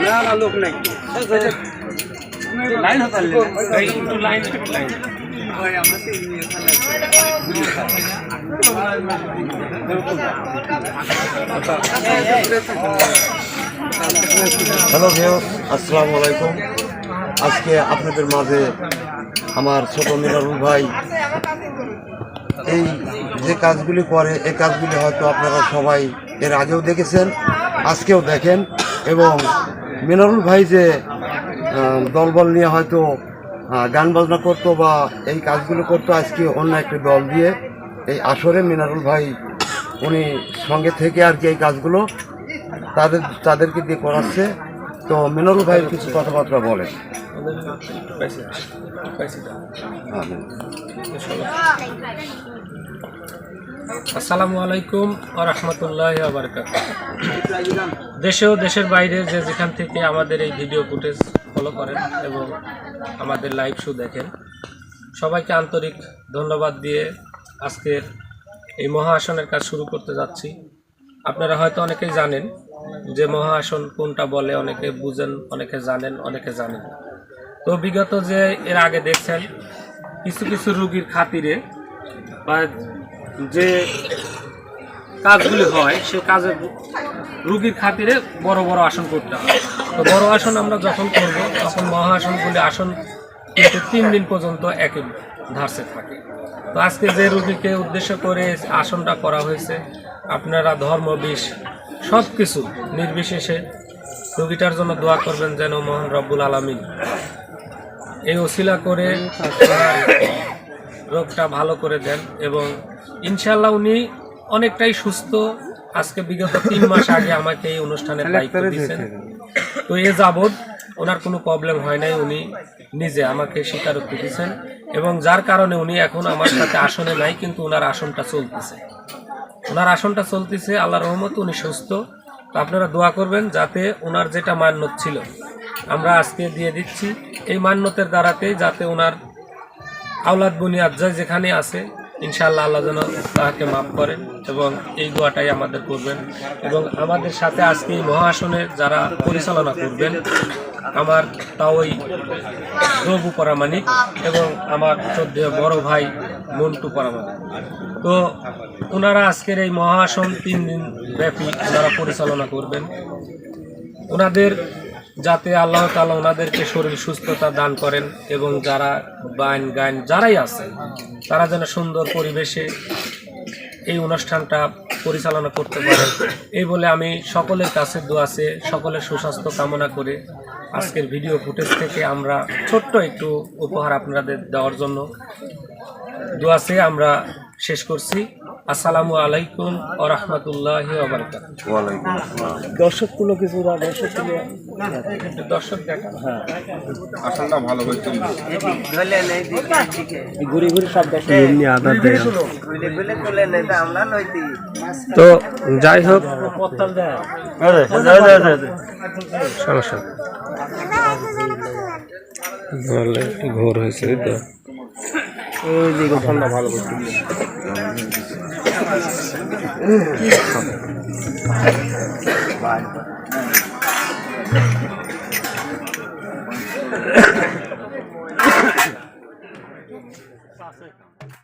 না না লোক নাই লাইন হতে লাইন লাইন হ্যালো ভিউ আসসালামু আলাইকুম। আজকে আপনাদের মাঝে আমার ছোট মিনারুল ভাই এই যে কাজগুলি করে, এই কাজগুলি হয়তো আপনারা সবাই এর আগেও দেখেছেন, আজকেও দেখেন এবং মিনারুল ভাই যে দলবল নিয়ে হয়তো গান বাজনা করতো বা এই কাজগুলো করতো, আজকে অন্য একটি দল দিয়ে এই আসরে মিনারুল ভাই, উনি সঙ্গে থেকে আর কি এই কাজগুলো তাদের, তাদেরকে দিয়ে করাচ্ছে। তো মিনারুল ভাই কিছু কথাবার্তা বলেন। আসসালামু আলাইকুম ও রহমতুল্লাহ আবরকাত দেশে ও দেশের বাইরে যে যেখান থেকে আমাদের এই ভিডিও ফুটেজ ফলো করেন এবং আমাদের লাইভ শো দেখেন, সবাইকে আন্তরিক ধন্যবাদ দিয়ে আজকের এই মহা আসনের কাজ শুরু করতে যাচ্ছি আপনারা হয়তো অনেকেই জানেন যে মহা আসন কোনটা বলে, অনেকে বুঝেন, অনেকে জানেন অনেকে জানেন না। তো বিগত যে এর আগে দেখছেন, কিছু কিছু রুগীর খাতিরে বা যে কাজগুলি হয় সে কাজের রুগীর খাতিরে বড় বড় আসন করতে হয়। তো বড় আসন আমরা যখন করব, তখন মহা আসনগুলি আসন কিন্তু তিন দিন পর্যন্ত একই ধারসে থাকে। তো আজকে যে রুগীকে উদ্দেশ্য করে আসনটা করা হয়েছে, আপনারা ধর্ম, বিষ সব কিছু নির্বিশেষে রুগীটার জন্য দোয়া করবেন যেন মহান রব্বুল আলমিন এই ওসিলা করে রোগটা ভালো করে দেন এবং ইনশাল্লাহ উনি অনেকটাই সুস্থ। আজকে বিগত তিন মাস আগে আমাকে এই অনুষ্ঠানের দায়িত্ব দিয়েছেন। তো এ যাবৎ ওনার কোনো প্রবলেম হয় নাই উনি নিজে আমাকে স্বীকারোক্তি দিয়েছেন এবং যার কারণে উনি এখন আমার সাথে আসনে নাই কিন্তু ওনার আসনটা চলতেছে। ওনার আসনটা চলতেছে আল্লাহ রহমত উনি সুস্থ। তো আপনারা দোয়া করবেন যাতে ওনার যেটা মান্যত ছিল আমরা আজকে দিয়ে দিচ্ছি। এই মান্যতের দ্বারাতেই যাতে ওনার আওলাদ যা যেখানে আছে, ইনশাআল্লাহ আল্লাহ যেন তাকে মাফ করেন এবং এই দোয়াটাই আমাদের করবেন। এবং আমাদের সাথে আজকে এই মহাসনে যারা পরিচালনা করবেন, আমার তাওই রবু পরামানিক এবং আমার চোদ্দ বড় ভাই মন্টু পরামানিক। তো ওনারা আজকের এই মহাসন তিন দিন ব্যাপী ওনারা পরিচালনা করবেন। ওনাদের যাতে আল্লাহ তালা ওনাদেরকে শরীর সুস্থতা দান করেন এবং যারা গান গান যারাই আছে, তারা যেন সুন্দর পরিবেশে এই অনুষ্ঠানটা পরিচালনা করতে পারেন এই বলে আমি সকলের কাছে দোয়াছে সকলের সুস্বাস্থ্য কামনা করে আজকের ভিডিও ফুটেজ থেকে আমরা ছোট্ট একটু উপহার আপনাদের দেওয়ার জন্য দোয়াছে আমরা শেষ করছি। আসসালামু আলাইকুম ও রহমতুল্লাহ দর্শকগুলো কিছু দর্শকগুলো দর্শক দেখা হ্যাঁ। ঘুরে ঘুরে সব দর্শক এমনি আদর দেয়। তো যাই হোক। সমস্যা ঘোর হয়েছে তো। ওই দিকে ঠান্ডা ভালো করতে